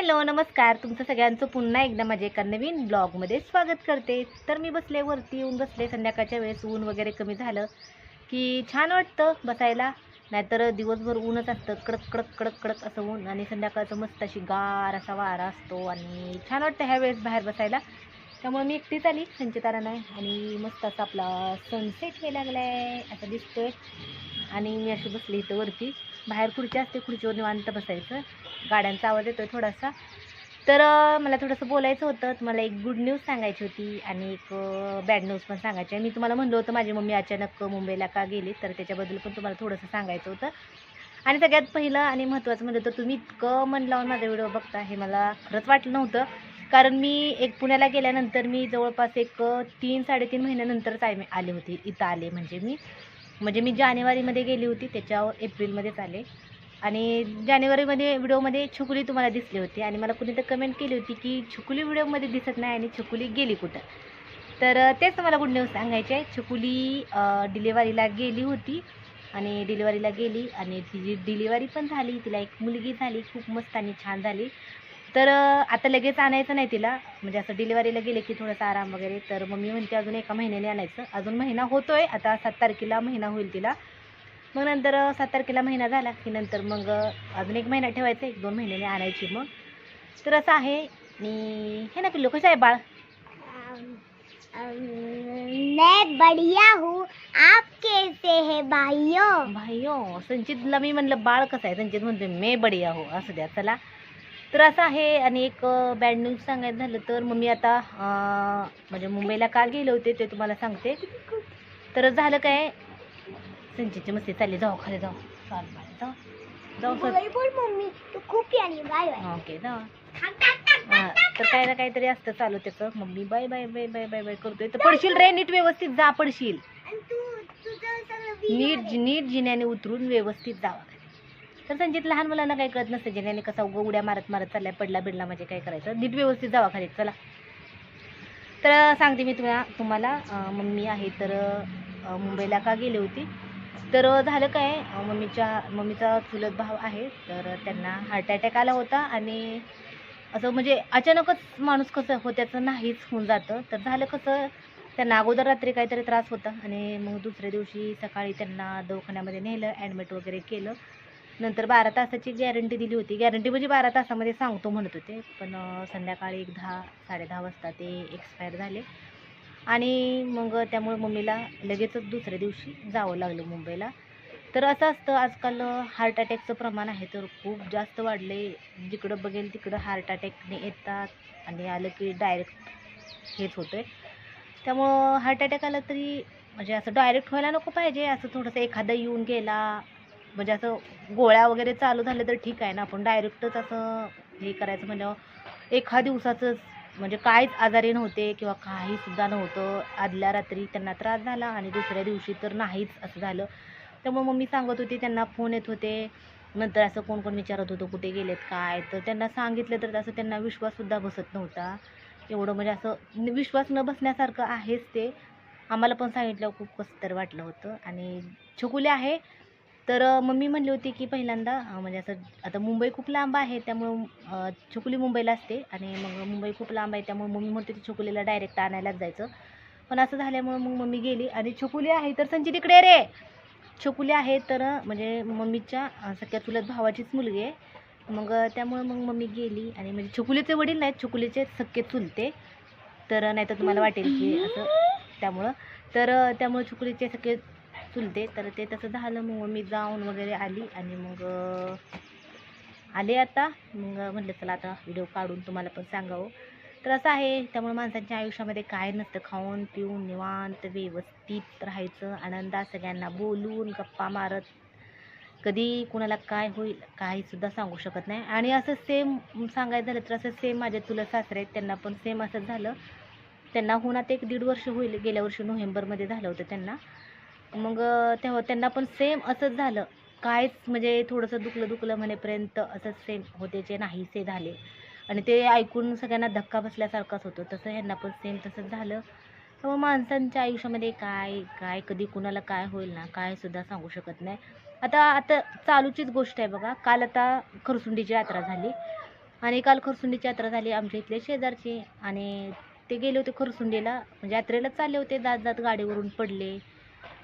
Hello नमस्कार. तुमचं सगळ्यांचं पुन्हा एकदा माझ्या एका नवीन ब्लॉगमध्ये स्वागत करते. तर मी बसले वरती येऊन बसले. संध्याकाळच्या वेळेस ऊन वगैरे कमी झालं की छान वाटतं बसायला. नाहीतर दिवसभर ऊनच असतं. कडक कडक कडक कडक असं ऊन आणि संध्याकाळचं मस्त अशी गार असा वारा असतो आणि छान वाटतं ह्या वेळेस बाहेर बसायला. त्यामुळे मी एकटीच आली संचितारा नाही आणि मस्त असा आपला सनसेट व्हायला लागला आहे असं दिसतोय. आणि मी अशी बसली इथं वरती. बाहेर खुर्ची असते खुर्चीवर निवांत बसायचं. गाड्यांचा आवाज येतोय थोडासा. तर मला थोडंसं बोलायचं होतं. तुम्हाला एक गुड न्यूज सांगायची होती आणि एक बॅड न्यूज पण सांगायची. आहे मी तुम्हाला म्हणलं होतं माझी मम्मी अचानक मुंबईला का गेली? तर त्याच्याबद्दल पण तुम्हाला थोडंसं सांगायचं होतं. आणि सगळ्यात पहिलं आणि महत्त्वाचं म्हणलं तर तुम्ही इतकं मन लावून माझा व्हिडिओ बघता हे मला खरंच वाटलं नव्हतं. कारण मी एक पुण्याला गेल्यानंतर मी जवळपास एक तीन साडेतीन महिन्यानंतरच आय आले होते. इथं आले म्हणजे मी. म्हणजे मी जानेवारीमध्ये गेली होती त्याच्यावर एप्रिलमध्येच आले. आणि जानेवारीमध्ये व्हिडिओमध्ये छुकुली तुम्हाला दिसली होती आणि मला कुणी तर कमेंट केली होती की छुकुली व्हिडिओमध्ये दिसत नाही आणि छुकुली गेली कुठं? तर तेच मला गुड न्यूज सांगायचे आहे. छुकुली डिलिव्हरीला गेली होती आणि डिलिव्हरीला गेली आणि तिची डिलिव्हरी पण झाली. तिला एक मुलगी झाली खूप मस्त आणि छान झाली. तर आता लगेच आणायचं नाही तिला. म्हणजे असं डिलिव्हरीला गेले की थोडासा आराम वगैरे. तर मम्मी म्हणते अजून एका महिन्याने आणायचं. अजून महिना होतोय. आता सात तारखेला महिना होईल तिला. मग नंतर सात तारखेला महिना झाला की नंतर मग अजून एक महिना ठेवायचं एक दोन महिन्याने आणायची मग. तर असं आहे. आणि हे ना पिल्लू कसं आहे बाळ? मैं बढ़िया हूँ. आप कैसे हैं भाइयों? भाईयो संचितला मी म्हणलं बाळ कसं आहे? संचित म्हणते मे बढिया हो. असं द्या चला. तर असं आहे आणि एक बॅड न्यूज सांगायचं झालं तर मग मी आता म्हणजे मुंबईला का गेले होते ते तुम्हाला सांगते. तर झालं काय? संचितची मस्ती चालली जाऊ खाली जाऊ. चाल जाऊ ओके जाऊ तर काही ना काहीतरी असतं चालू त्याचं. Mummy bye bye bye bye bye bye करतोय. तर पडशील रे नीट व्यवस्थित जा पडशील. नीट नीट जिन्याने उतरून व्यवस्थित जावा. तर संजित लहान मुलांना काही कळत नसते जिन्याने कसा उग उड्या मारत मारत चाललाय पडला बिडला म्हणजे काय करायचं? नीट व्यवस्थित जावा खाली चला. तर सांगते मी तुम्हाला तुम्हाला मम्मी आहे तर मुंबईला का गेली होती? तर झालं काय मम्मीच्या मम्मीचा चुलत भाव आहे तर त्यांना हार्ट अटॅक आला होता आणि असं म्हणजे अचानकच माणूस कसं होत्याचं नाहीच होऊन जातं. तर झालं कसं त्यांना अगोदर रात्री काहीतरी त्रास होता आणि मग दुसऱ्या दिवशी सकाळी त्यांना दवाखान्यामध्ये नेलं ॲडमिट वगैरे केलं. नंतर बारा तासाची गॅरंटी दिली होती. गॅरंटी म्हणजे बारा तासामध्ये सांगतो म्हणत होते. पण संध्याकाळी एक दहा साडेदहा वाजता ते एक्सपायर झाले. आणि मग त्यामुळे मम्मीला लगेचच दुसऱ्या दिवशी जावं लागलं मुंबईला. तर असं असतं आजकाल हार्ट अटॅकचं प्रमाण आहे तर खूप जास्त वाढले. जिकडं बघेल तिकडं हार्ट अटॅकने येतात आणि आलं की डायरेक्ट हेच होतं आहे त्यामुळं हार्ट अटॅक आला तरी म्हणजे असं डायरेक्ट व्हायला नको पाहिजे. असं थोडंसं एखादा येऊन गेला म्हणजे असं गोळ्या वगैरे चालू झाले तर ठीक आहे ना. आपण डायरेक्टच असं हे करायचं म्हणजे एका दिवसाचंच म्हणजे काहीच आजारी नव्हते किंवा काहीसुद्धा नव्हतं. आदल्या रात्री त्यांना त्रास झाला आणि दुसऱ्या दिवशी तर नाहीच असं झालं. त्यामुळे मम्मी सांगत होती त्यांना फोन येत होते. नंतर असं कोण कोण विचारत होतं कुठे गेलेत काय? तर त्यांना सांगितलं तर असं त्यांना विश्वाससुद्धा बसत नव्हता. एवढं म्हणजे असं विश्वास न बसण्यासारखं आहेच ते. आम्हाला पण सांगितलं खूप कसं तर वाटलं होतं. आणि छकुले आहे तर मम्मी म्हणली होती की पहिल्यांदा म्हणजे असं आता मुंबई खूप लांब आहे त्यामुळं छोकुली छकुली मुंबईला असते आणि मग मुंबई खूप लांब आहे त्यामुळे मम्मी म्हणते की छकुलीला डायरेक्ट आणायलाच जायचं. पण असं झाल्यामुळं मग मम्मी गेली आणि छकुली आहे तर संची तिकडे रे! छकुली आहे तर म्हणजे मम्मीच्या सख्या चुलत भावाचीच मुलगी आहे. मग त्यामुळे त्यामुळं मग मम्मी गेली आणि म्हणजे छकुलीचे वडील नाहीत छकुलीचे सख्खे चुलते. तर नाही तर तुम्हाला वाटेल की असं त्यामुळं. तर त्यामुळं त्यामुळे छकुलीचे सगळे चुलते तर ते तसं झालं. मग मी जाऊन वगैरे आली आणि मग आले आता. मग म्हटलं चला आता व्हिडिओ काढून तुम्हाला पण सांगावं. तर असं आहे. त्यामुळे माणसांच्या आयुष्यामध्ये काय नसतं. खाऊन पिऊन निवांत व्यवस्थित राहायचं. आनंदात सगळ्यांना बोलून गप्पा मारत. कधी कुणाला काय होईल काहीसुद्धा सांगू शकत नाही. आणि असं सेम सांगायचं झालं तर असं सेम माझे तुला सासरे आहेत. त्यांना पण सेम असं झालं. त्यांना होऊन आता एक दीड वर्ष होईल. गेल्या वर्षी नोव्हेंबरमध्ये झालं होतं त्यांना. मग तेव्हा त्यांना पण सेम असंच झालं. कायच म्हणजे थोडंसं दुखलं दुखलं म्हणेपर्यंत असंच सेम होते जे नाहीसे झाले. आणि ते ऐकून सगळ्यांना धक्का बसल्यासारखाच होतो. तसं ह्यांना पण सेम तसंच झालं. तर माणसांच्या आयुष्यामध्ये काय काय कधी कुणाला काय होईल ना काय सुद्धा सांगू शकत नाही. आता आता चालूचीच गोष्ट आहे बघा. काल आता खरसुंडीची यात्रा झाली. आणि काल खरसुंडीची यात्रा झाली आमच्या इथले शेजारचे. आणि ते गेले होते खरसुंडीला. म्हणजे यात्रेलाच चालले होते. जात जात गाडीवरून पडले.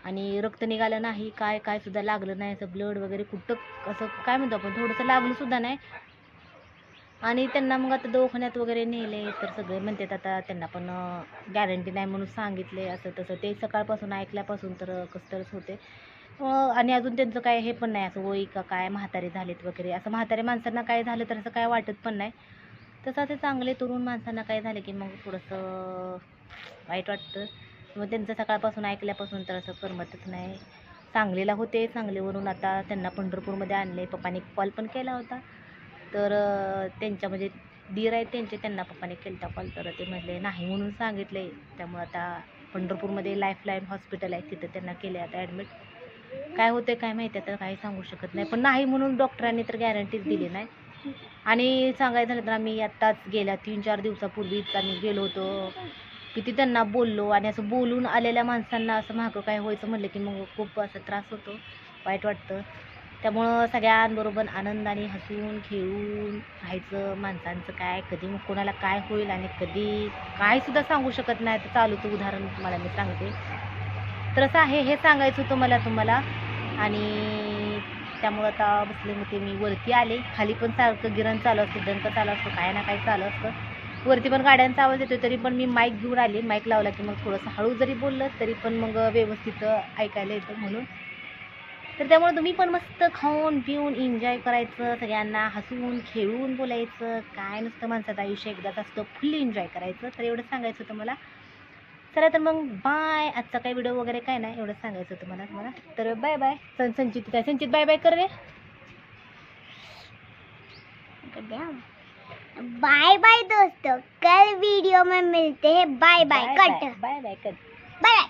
आणि रक्त निघालं नाही काय काय सुद्धा लागलं नाही असं ब्लड वगैरे कुठं असं काय म्हणतो आपण थोडंसं लागलं सुद्धा नाही. आणि त्यांना मग आता दवाखान्यात वगैरे नेले तर सगळे म्हणतात आता त्यांना पण गॅरंटी नाही म्हणून सांगितले असं तसं. ते सकाळपासून ऐकल्यापासून तर कसं तरच होते आणि अजून त्यांचं काय हे पण नाही असं वय का काय म्हातारे झालेत वगैरे. असं म्हातारे माणसांना काय झालं तर असं काय वाटत पण नाही. तसं असे चांगले तरुण माणसांना काय झालं की मग थोडंसं वाईट वाटतं. मग त्यांचं सकाळपासून ऐकल्यापासून तर असं करमतच नाही. सांगलीला होते सांगलीवरून आता त्यांना पंढरपूरमध्ये आणले पप्पाने कॉल पण केला होता. तर त्यांच्या म्हणजे दीर आहेत त्यांचे त्यांना पप्पाने केलता कॉल तर ते म्हटले नाही म्हणून सांगितले त्यामुळं आता पंढरपूरमध्ये लाईफलाईन हॉस्पिटल आहे. तिथं त्यांना केले आता ॲडमिट काय होते काय माहिती आहे तर काही सांगू शकत नाही. पण नाही म्हणून डॉक्टरांनी तर गॅरंटीच दिली नाही. आणि सांगायचं झालं तर आम्ही आत्ताच गेल्या तीन चार दिवसापूर्वीच आम्ही गेलो होतो. किती त्यांना बोललो आणि असं बोलून आलेल्या माणसांना असं मागं काय व्हायचं म्हणलं की मग खूप असं त्रास होतो वाईट वाटतं. त्यामुळं सगळ्यांबरोबर आनंदाने हसून खेळून राहायचं माणसांचं काय कधी मग कोणाला काय होईल आणि कधी कायसुद्धा सांगू शकत नाही. तर चालूचं उदाहरण तुम्हाला मी सांगते. तर असं आहे हे सांगायचं होतं मला तुम्हाला. आणि त्यामुळं आता बसले होते मी. वरती आले. खाली पण सारखं गिरण चालू असतं दंत चालू असतं काय ना काय चालू असतं. वरती पण गाड्यांचा आवाज येतो तरी पण मी माईक घेऊन आले. माईक लावला की मग थोडंसं हळू जरी बोललं तरी पण मग व्यवस्थित ऐकायला येतं म्हणून. तर त्यामुळे तुम्ही पण मस्त खाऊन पिऊन एन्जॉय करायचं सगळ्यांना हसून खेळून बोलायचं. काय नसतं माणसाचं आयुष्य एकदाच असतं फुल्ली एन्जॉय करायचं. तर एवढं सांगायचं होतं मला. चला तर मग बाय आजचा काही व्हिडिओ वगैरे काय नाही एवढं सांगायचं होतं मला तुम्हाला. तर बाय बाय सं संचित काय संचित बाय बाय कर रे. बाय बाय दोस्तों कल वीडियो में मिलते हैं bye bye cut. Bye bye कर बाय।